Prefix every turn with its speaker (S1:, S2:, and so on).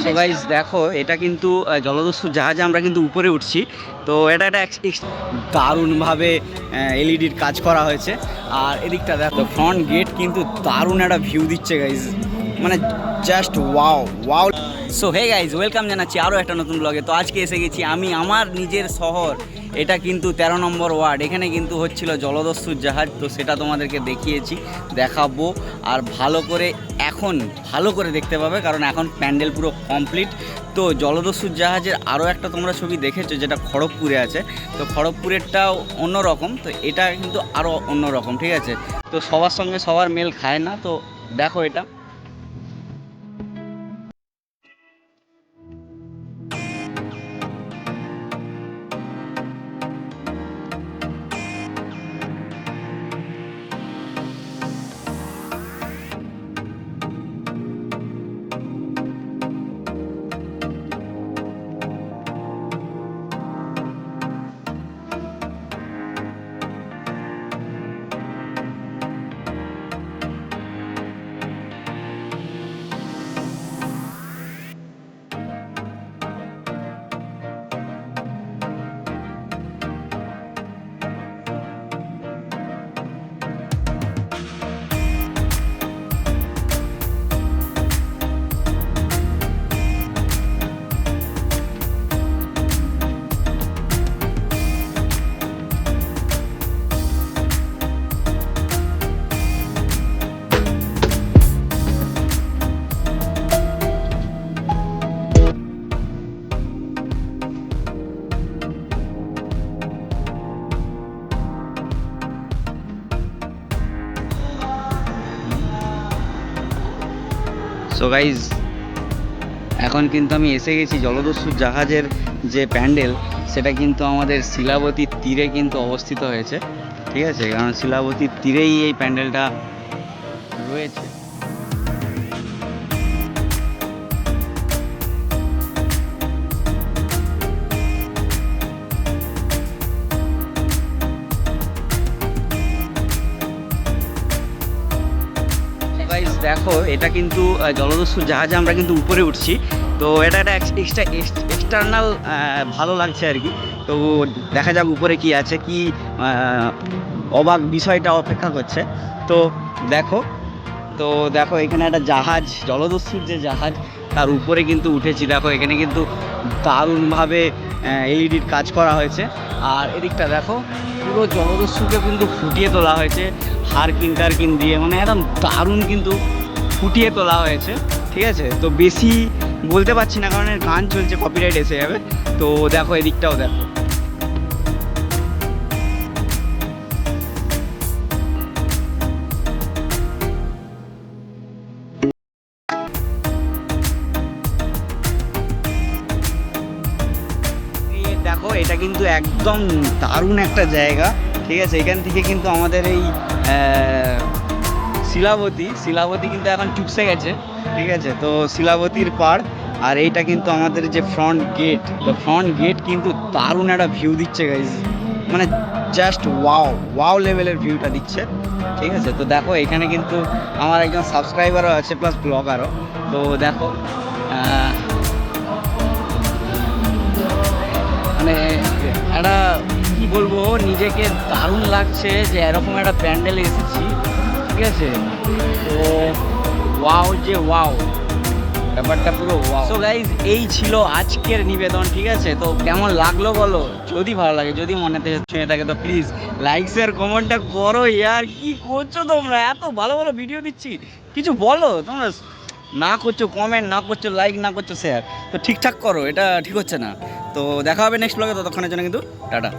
S1: So guys দেখো, এটা কিন্তু জলদস্যু জাহাজে আমরা কিন্তু উপরে উঠছি। তো এটা একটা দারুণভাবে এলইডির কাজ করা হয়েছে। আর এদিকটা দেখো ফ্রন্ট গেট কিন্তু দারুণ একটা ভিউ দিচ্ছে গাইজ মানে just wow wow so hey guys welcome জানাচ্ছি আরও একটা নতুন ব্লগে তো আজকে এসে গেছি আমি, আমার নিজের শহর। এটা কিন্তু তেরো নম্বর ওয়ার্ড। এখানে কিন্তু হচ্ছিল জলদস্যুর জাহাজ। তো সেটা তোমাদেরকে দেখিয়েছি, দেখাবো। আর ভালো করে এখন, ভালো করে দেখতে পাবে, কারণ এখন প্যান্ডেল পুরো কমপ্লিট তো জলদস্যুর জাহাজের আরও একটা তোমরা ছবি দেখেছ, যেটা খড়গপুরে আছে। তো খড়গপুরেরটাও অন্যরকম। তো এটা কিন্তু আরও অন্যরকম, ঠিক আছে? তো সবার সঙ্গে সবার মেল খায় না। তো দেখো এটা। সো গাইজ এখন কিন্তু আমি এসে গেছি জলদস্যু জাহাজের যে প্যান্ডেল, সেটা কিন্তু আমাদের শিলাবতীর তীরে কিন্তু অবস্থিত হয়েছে। ঠিক আছে? কারণ শিলাবতীর তীরেই এই প্যান্ডেলটা রয়েছে। দেখো, এটা কিন্তু জলদস্যু জাহাজে আমরা কিন্তু উপরে উঠছি। তো এটা একটা এক্সট্রা এক্সটার্নাল ভালো লাগছে আর কি। তো দেখা যাক উপরে কি আছে, কি অবাক বিষয়টা অপেক্ষা করছে। তো দেখো তো দেখো এখানে একটা জাহাজ, জলদস্যুর যে জাহাজ, তার উপরে কিন্তু উঠেছি। দেখো এখানে কিন্তু দারুণভাবে এলইডির কাজ করা হয়েছে। আর এদিকটা দেখো, পুরো জলদস্যুকে কিন্তু ফুটিয়ে তোলা হয়েছে। হারকিন টারকিন দিয়ে মানে একদম দারুণ কিন্তু ফুটিয়ে তোলা হয়েছে, ঠিক আছে? তো বেশি বলতে পারছি না, কারণ এর গান চলছে কপিরাইট এসে যাবে। তো দেখো, এদিকটাও দেখো। দেখো, এটা কিন্তু একদম দারুণ একটা জায়গা, ঠিক আছে? এখান থেকে কিন্তু আমাদের এই শিলাবতী শিলাবতী কিন্তু এখন চুপসে গেছে। ঠিক আছে? তো শিলাবতীর পার আর এইটা কিন্তু আমাদের যে ফ্রন্ট গেট তো ফ্রন্ট গেট কিন্তু দারুণ একটা ভিউ দিচ্ছে গাইজ মানে জাস্ট ওয়াও ওয়াও লেভেলের ভিউটা দিচ্ছে। ঠিক আছে? তো দেখো, এখানে কিন্তু আমার একজন সাবস্ক্রাইবারও আছে প্লাস ব্লগারও তো দেখো মানে একটা বলব, নিজেকে দারুণ লাগছে যে এরকম একটা প্যান্ডেলে এসেছি, ঠিক আছে? তো ওয়াও যে ওয়াও ব্যাপারটা পুরো ওয়াও সো গাইজ এই ছিল আজকের নিবেদন, ঠিক আছে? তো কেমন লাগল বলো? যদি ভালো লাগে, যদি মনেতে ছুঁয়ে থাকে, তো প্লিজ লাইক শেয়ার কমেন্টটা করো ইয়ার। কি করছ তোমরা? এত ভালো ভালো ভিডিও দিচ্ছি। কিছু বলো? তোমরা না করছ কমেন্ট না করছ লাইক না করছ শেয়ার তো ঠিকঠাক করো, এটা ঠিক হচ্ছে না। তো দেখা হবে নেক্সট ব্লগে ততক্ষণের জন্য কিন্তু, টাটা।